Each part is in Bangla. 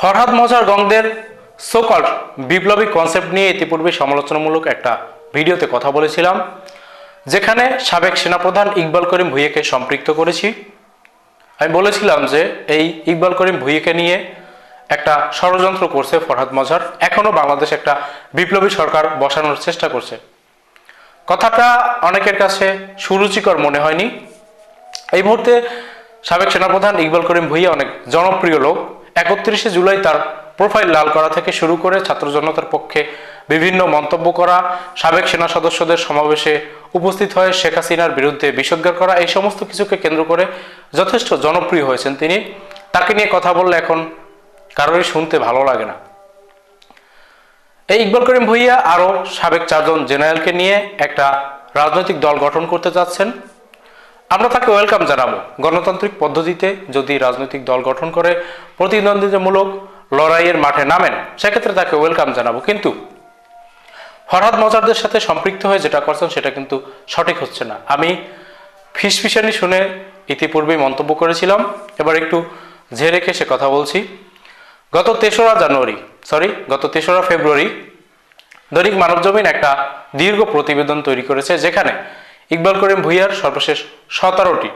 ফরহাদ মজার গংদের সোকল বিপ্লবী কনসেপ্ট নিয়ে ইতিপূর্বে সমালোচনামূলক একটা ভিডিওতে কথা বলেছিলাম, যেখানে সাবেক সেনাপ্রধান ইকবাল করিম ভুইয়াকে সম্পৃক্ত করেছি। আমি বলেছিলাম যে এই ইকবাল করিম ভুইয়াকে নিয়ে একটা ষড়যন্ত্র করছে ফরহাদ মজার এখনও বাংলাদেশ একটা বিপ্লবী সরকার বসানোর চেষ্টা করছে। কথাটা অনেকের কাছে সুরুচিকর মনে হয়নি। এই মুহূর্তে সাবেক সেনাপ্রধান ইকবাল করিম ভুইয়া অনেক জনপ্রিয় লোক। একত্রিশে জুলাই তার প্রোফাইল লাল করা থেকে শুরু করে ছাত্র জনতার পক্ষে বিভিন্ন মন্তব্য করা, সাবেক সেনা সদস্যদের সমাবেশে উপস্থিত হয়ে শেখ হাসিনার বিরুদ্ধে বিষোদ্গার করা, এই সমস্ত কিছুকে কেন্দ্র করে যথেষ্ট জনপ্রিয় হয়েছেন তিনি। তাকে নিয়ে কথা বললে এখন কারোরই শুনতে ভালো লাগে না। এই ইকবাল করিম ভুইয়া আরও সাবেক চারজন জেনারেলকে নিয়ে একটা রাজনৈতিক দল গঠন করতে যাচ্ছেন। আমরা তাকে ওয়েলকাম জানাব। গণতান্ত্রিক পদ্ধতিতে যদি রাজনৈতিক দল গঠন করে, প্রতিদ্বন্দ্বিতামূলক লড়াইয়ের মাঠে নামেন, সেক্ষেত্রে তাকে ওয়েলকাম জানাব। কিন্তু ফরহাদ মজারদের সাথে সম্পৃক্ত হয়ে যেটা করছেন, সেটা কিন্তু সঠিক হচ্ছে না। আমি ফিসফিসানি শুনে ইতিপূর্বেই মন্তব্য করেছিলাম। এবার একটু ঝেড়ে সে কথা বলছি। গত তেসরা জানুয়ারি সরি গত তেসরা ফেব্রুয়ারি দৈনিক মানবজমিন একটা দীর্ঘ প্রতিবেদন তৈরি করেছে, যেখানে ইকবাল করিম ভুইয়ার সর্বশেষ সতেরোটি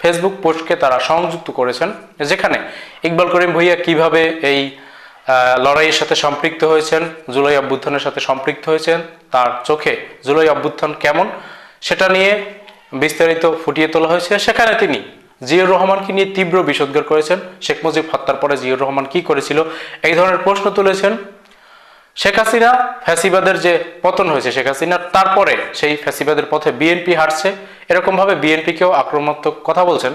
ফেসবুক পোস্টকে তারা সংযুক্ত করেছেন, যেখানে ইকবাল করিম ভুইয়া কীভাবে এই লড়াইয়ের সাথে সম্পৃক্ত হয়েছেন, জুলাই অভ্যুত্থানের সাথে সম্পৃক্ত হয়েছেন, তার চোখে জুলাই অভ্যুত্থান কেমন, সেটা নিয়ে বিস্তারিত ফুটিয়ে তোলা হয়েছে। সেখানে তিনি জিয়ুর রহমানকে নিয়ে তীব্র বিষোদ্গার করেছেন। শেখ মুজিব হত্যার পরে জিয়ুর রহমান কি করেছিল, এই ধরনের প্রশ্ন তুলেছেন। শেখ হাসিনা ফ্যাসিবাদের যে পতন হয়েছে, শেখ হাসিনার তারপরে সেই ফ্যাসিবাদের পথে বিএনপি হাঁটছে এরকমভাবে বিএনপিকেও আক্রমণাত্মক কথা বলছেন।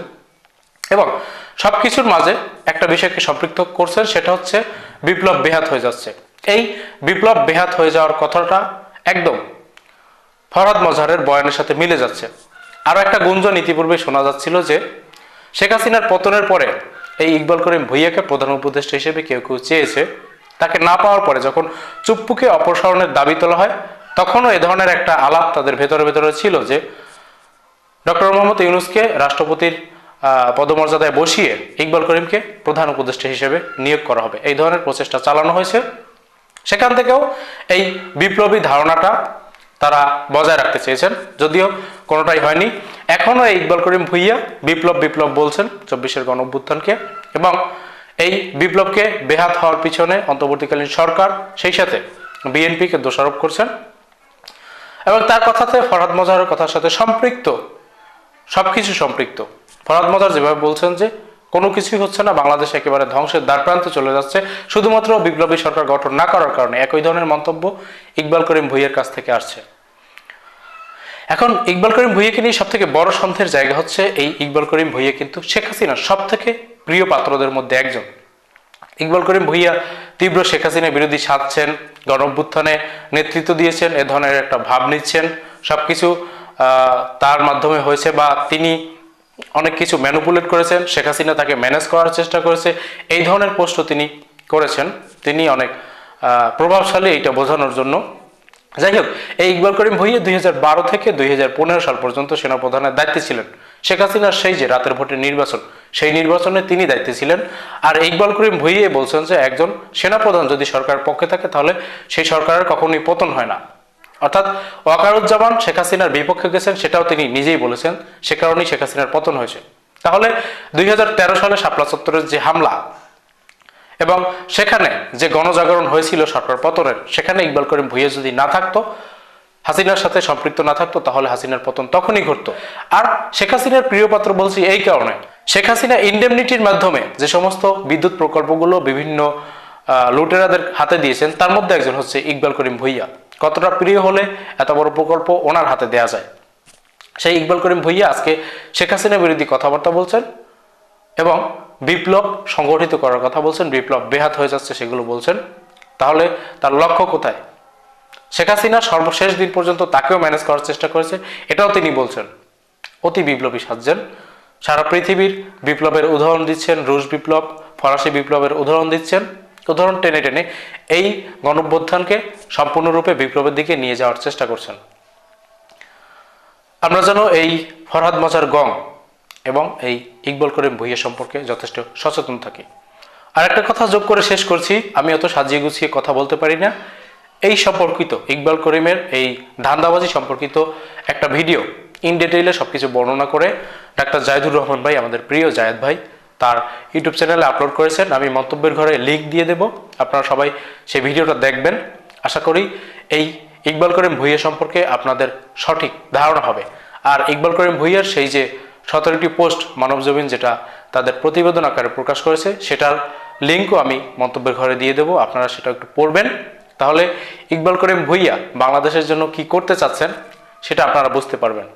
এবং সবকিছুর মাঝে একটা বিষয়কে সম্পৃক্ত করছেন, সেটা হচ্ছে বিপ্লব বেহাত হয়ে যাচ্ছে। এই বিপ্লব বেহাত হয়ে যাওয়ার কথাটা একদম ফরহাদ মজাহারের বয়ানের সাথে মিলে যাচ্ছে। আরও একটা গুঞ্জন ইতিপূর্বে শোনা যাচ্ছিল যে, শেখ হাসিনার পতনের পরে এই ইকবাল করিম ভুইয়াকে প্রধান উপদেষ্টা হিসেবে কেউ কেউ চেয়েছে। তাকে না পাওয়ার পরে যখন চুপ্পুকে অপসারণের দাবি তোলা হয়, তখনও এ ধরনের একটা আলাপ তাদের ভেতরে ভেতরে ছিল যে ডক্টর মোহাম্মদ ইউনুসকে রাষ্ট্রপতির পদমর্যাদায় বসিয়ে ইকবাল করিমকে প্রধান উপদেষ্টা হিসেবে নিয়োগ করা হবে। এই ধরনের প্রচেষ্টা চালানো হয়েছে। সেখান থেকেও এই বিপ্লবী ধারণাটা তারা বজায় রাখতে চেয়েছেন। যদিও কোনোটাই হয়নি। এখনও ইকবাল করিম ভুইয়া বিপ্লব বিপ্লব বলছেন চব্বিশের গণ অভ্যুত্থানকে এবং এই বিপ্লবকে বেহাত হওয়ার পিছনে অন্তর্বর্তীকালীন সরকার, সেই সাথে বিএনপিকে দোষারোপ করছেন এবং তার কথাতে ফরহাদ মজাহের কথার সাথে সম্পৃক্ত, সবকিছু সম্পৃক্ত। ফরহাদ মজার যেভাবে বলছেন যে কোনো কিছুই হচ্ছে না, বাংলাদেশ একেবারে ধ্বংসের দ্বারপ্রান্তে চলে যাচ্ছে, শুধুমাত্র বিপ্লবী সরকার গঠন না করার কারণে একই ধরনের মন্তব্য ইকবাল করিম ভুইয়ের কাছ থেকে আসছে। এখন ইকবাল করিম ভুইয়াকে নিয়ে সব থেকে বড় সন্দেহের জায়গা হচ্ছে এই ইকবাল করিম ভুইয়া কিন্তু শেখ হাসিনার সব থেকে প্রিয় পাত্রদের মধ্যে একজন। ইকবাল করিম ভুইয়া তীব্র শেখ হাসিনা বিরোধী সাধছেন গণ অভ্যুত্থানে নেতৃত্ব দিয়েছেন এ ধরনের একটা ভাব নিচ্ছেন। সবকিছু আহ, তার মাধ্যমে হয়েছে বা তিনি অনেক কিছু ম্যানুপুলেট করেছেন শেখ হাসিনা তাকে ম্যানেজ করার চেষ্টা করেছে। এই ধরনের পোস্টও তিনি করেছেন। তিনি অনেক প্রভাবশালী এইটা বোঝানোর জন্য। যাই হোক, এই ইকবাল করিম ভুইয়া দুই হাজার বারো থেকে দুই হাজার পনেরো সাল পর্যন্ত সেনাপ্রধানের দায়িত্বে ছিলেন। শেখ হাসিনার সেই যে রাতের ভোটের নির্বাচন, সেই নির্বাচনে তিনি দায়িত্বে ছিলেন। আর ইকবাল করিম ভুইয়ে বলছেন যে একজন সেনাপ্রধান যদি সরকারের পক্ষে থাকে, তাহলে সেই সরকারের কখনোই পতন হয় না। অর্থাৎ ওয়াকারুজ্জামান শেখ হাসিনার বিপক্ষে গেছেন, সেটাও তিনি নিজেই বলেছেন, সে কারণেই শেখ হাসিনার পতন হয়েছে। তাহলে দুই হাজার তেরো সালে শাপলা চত্বরের যে হামলা এবং সেখানে যে গণজাগরণ হয়েছিল সরকার পতনের, সেখানে ইকবাল করিম ভুইয়া যদি না থাকতো, হাসিনার সাথে সম্পৃক্ত না থাকতো, তাহলে হাসিনার পতন তখনই ঘটতো। আর শেখ হাসিনার প্রিয় পাত্র বলছি এই কারণে, শেখ হাসিনা ইন্ডেমনিটির মাধ্যমে যে সমস্ত বিদ্যুৎ প্রকল্পগুলো বিভিন্ন লুটেরাদের হাতে দিয়েছেন, তার মধ্যে একজন হচ্ছে ইকবাল করিম ভুইয়া। কতটা প্রিয় হলে এত বড় প্রকল্প ওনার হাতে দেয়া যায়। সেই ইকবাল করিম ভুইয়া আজকে শেখ হাসিনা বিরোধী কথাবার্তা বলছেন এবং বিপ্লব সংগঠিত করার কথা বলছেন, বিপ্লব বেহাত হয়ে যাচ্ছে সেগুলো বলছেন। তাহলে তার লক্ষ্য কোথায়? শেখ হাসিনা সর্বশেষ দিন পর্যন্ত তাকেও ম্যানেজ করার চেষ্টা করেছে, এটাও তিনি বলছেন। অতি বিপ্লবী সাজছেন সারা পৃথিবীর বিপ্লবের উদাহরণ দিচ্ছেন, রুশ বিপ্লব, ফরাসি বিপ্লবের উদাহরণ দিচ্ছেন। উদাহরণ টেনে টেনে এই গণঅভ্যুত্থানকে সম্পূর্ণরূপে বিপ্লবের দিকে নিয়ে যাওয়ার চেষ্টা করছেন। আমরা যেন এই ফরহাদ মজার গং এবং এই ইকবাল করিম ভুইয়া সম্পর্কে যথেষ্ট সচেতন থাকি। আর একটা কথা যোগ করে শেষ করছি, আমি অত সাজিয়ে গুছিয়ে কথা বলতে পারি না। এই সম্পর্কিত ইকবাল করিমের এই ধান্দাবাজি সম্পর্কিত একটা ভিডিও ইন ডিটেইলে সবকিছু বর্ণনা করে ডাক্তার জাহিদুর রহমান ভাই, আমাদের প্রিয় জায়েদ ভাই, তার ইউটিউব চ্যানেলে আপলোড করেছেন। আমি মন্তব্যের ঘরে লিঙ্ক দিয়ে দেব, আপনারা সবাই সেই ভিডিওটা দেখবেন। আশা করি এই ইকবাল করিম ভুইয়া সম্পর্কে আপনাদের সঠিক ধারণা হবে। আর ইকবাল করিম ভুইয়ার সেই যে সতেরোটি পোস্ট মানবজমিন যেটা তাদের প্রতিবেদন আকারে প্রকাশ করেছে, সেটার লিঙ্কও আমি মন্তব্যের ঘরে দিয়ে দেবো, আপনারা সেটা একটু পড়বেন। তাহলে ইকবাল করিম ভুইয়া বাংলাদেশের জন্য কি করতে চাচ্ছেন, সেটা আপনারা বুঝতে পারবেন।